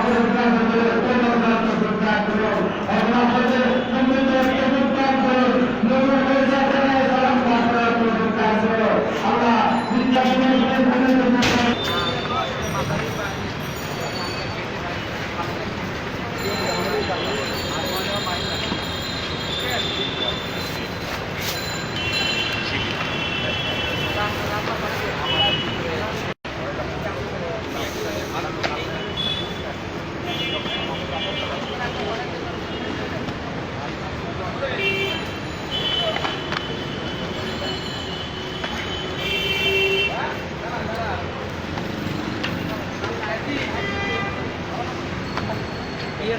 অগ্রসর করো অগ্রসর সমৃদ্ধ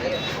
Gracias.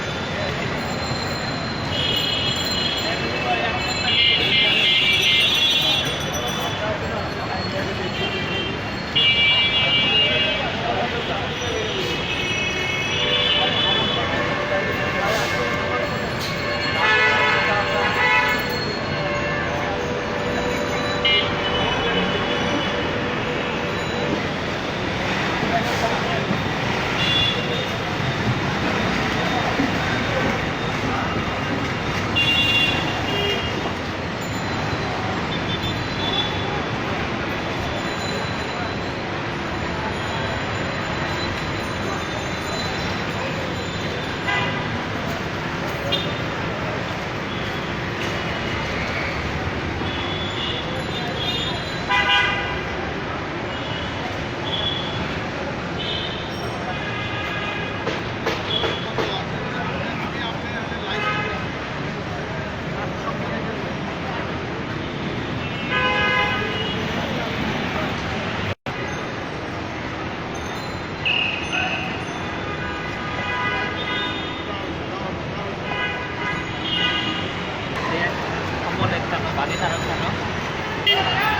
Bali na rin na, no?